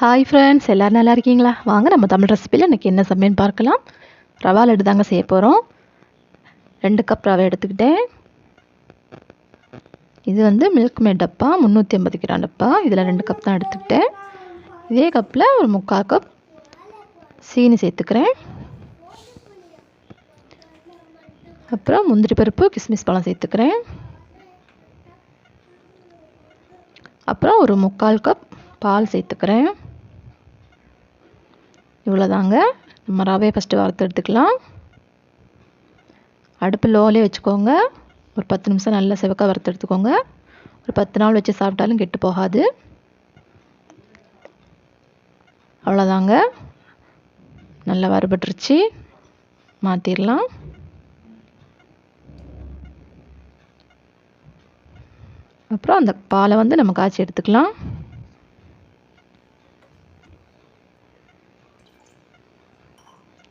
Hi friends எல்லோரும் நல்லா இருக்கீங்களா? வாங்க நம்ம தமிழ் ரெசிபியில் இன்றைக்கி என்ன சமையல் பார்க்கலாம். ரவா லட்டு தாங்க செய்ய போகிறோம் ரெண்டு கப் ரவை எடுத்துக்கிட்டேன். இது வந்து மில்க் மேட் டப்பா முந்நூற்றி ஐம்பது கிராம் டப்பா. இதில் ரெண்டு கப் தான் எடுத்துக்கிட்டேன். இதே கப்பில் ஒரு முக்கால் கப் சீனி சேர்த்துக்கிறேன். அப்புறம் முந்திரி பருப்பு கிஸ்மிஸ் பழம் சேர்த்துக்கிறேன். அப்புறம் ஒரு முக்கால் கப் பால் சேர்த்துக்கிறேன். இவ்வளோதாங்க நம்ம ரவையை ஃபஸ்ட்டு வறுத்து எடுத்துக்கலாம். அடுப்பு லோலே வச்சுக்கோங்க. ஒரு பத்து நிமிஷம் நல்லா செவக்க வறுத்து எடுத்துக்கோங்க. ஒரு பத்து நாள் வச்சு சாப்பிட்டாலும் கெட்டு போகாது. அவ்வளோதாங்க நல்லா வறுபட்டுருச்சு. மாற்றிடலாம் அப்புறம் அந்த பாலை வந்து நம்ம காய்ச்சி எடுத்துக்கலாம்.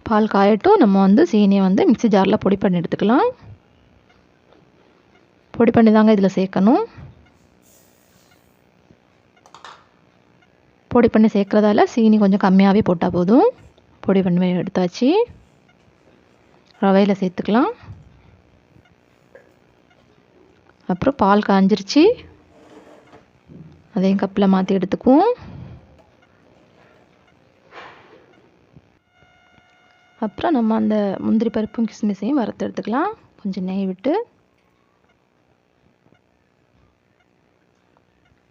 பால் காயட்டும். நம்ம வந்து சீனியை வந்து மிக்சி ஜாரில் பொடி பண்ணி எடுத்துக்கலாம். பொடி பண்ணி தாங்க இதில் சேர்க்கணும். பொடி பண்ணி சேர்க்குறதால சீனி கொஞ்சம் கம்மியாகவே போட்டால் போதும். பொடி பண்ணி எடுத்தாச்சு. ரவையில் சேர்த்துக்கலாம். அப்புறம் பால் காஞ்சிருச்சு. அதையும் கப்பில் மாற்றி எடுத்துக்குவோம். அப்புறம் நம்ம அந்த முந்திரி பருப்பும் கிஸ்மிஸையும் வறுத்து எடுத்துக்கலாம். கொஞ்சம் நெய் விட்டு.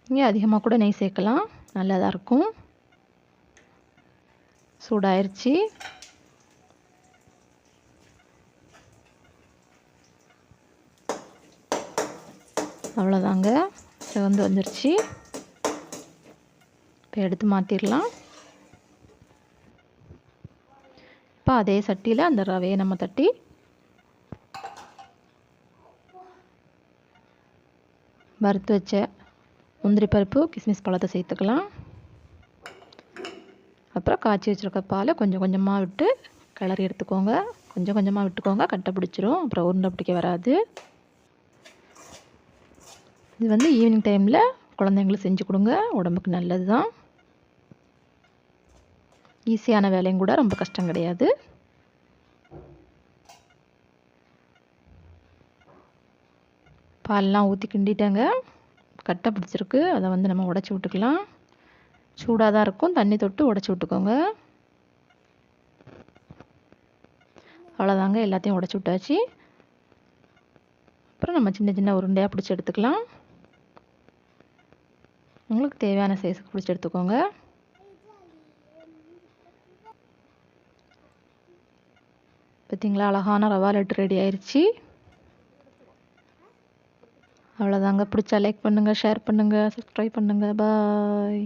இங்கே அதிகமாக கூட நெய் சேர்க்கலாம். நல்லதாக இருக்கும். சூடாயிருச்சு. அவ்வளோதாங்க சிவந்து வந்துருச்சு. இப்போ எடுத்து மாற்றிடலாம் இப்போ அதே சட்டியில் அந்த ரவையை நம்ம தட்டி வறுத்து வச்ச முந்திரி பருப்பு கிஸ்மிஸ் பழத்தை சேர்த்துக்கலாம். அப்புறம் காய்ச்சி வச்சுருக்க பாலை கொஞ்சம் கொஞ்சமாக விட்டு கிளறி எடுத்துக்கோங்க. கொஞ்சம் கொஞ்சமாக விட்டுக்கோங்க. கட்டை பிடிச்சிரும். அப்புறம் உருண்டை பிடிக்க வராது. இது வந்து ஈவினிங் டைமில் குழந்தைங்களுக்கு செஞ்சு கொடுங்க. உடம்புக்கு நல்லது தான் ஈஸியான வேலையும் கூட ரொம்ப கஷ்டம் கிடையாது. பால்லாம் ஊற்றி கிண்டிட்டேங்க. கட்டை பிடிச்சிருக்கு. அதை வந்து நம்ம உடச்சி விட்டுக்கலாம். சூடாக தான் இருக்கும். தண்ணி தொட்டு உடச்சி விட்டுக்கோங்க. அவ்வளோதாங்க எல்லாத்தையும் உடச்சி விட்டாச்சு. அப்புறம் நம்ம சின்ன சின்ன உருண்டையாக பிடிச்சி எடுத்துக்கலாம். உங்களுக்கு தேவையான சைஸுக்கு பிடிச்சி எடுத்துக்கோங்க. பார்த்தீங்களா அழகான ரவா லட்டு ரெடி ஆயிடுச்சு அவ்வளோதாங்க பிடிச்சா லைக் பண்ணுங்கள் ஷேர் பண்ணுங்கள் சப்ஸ்கிரைப் பண்ணுங்கள் பாய்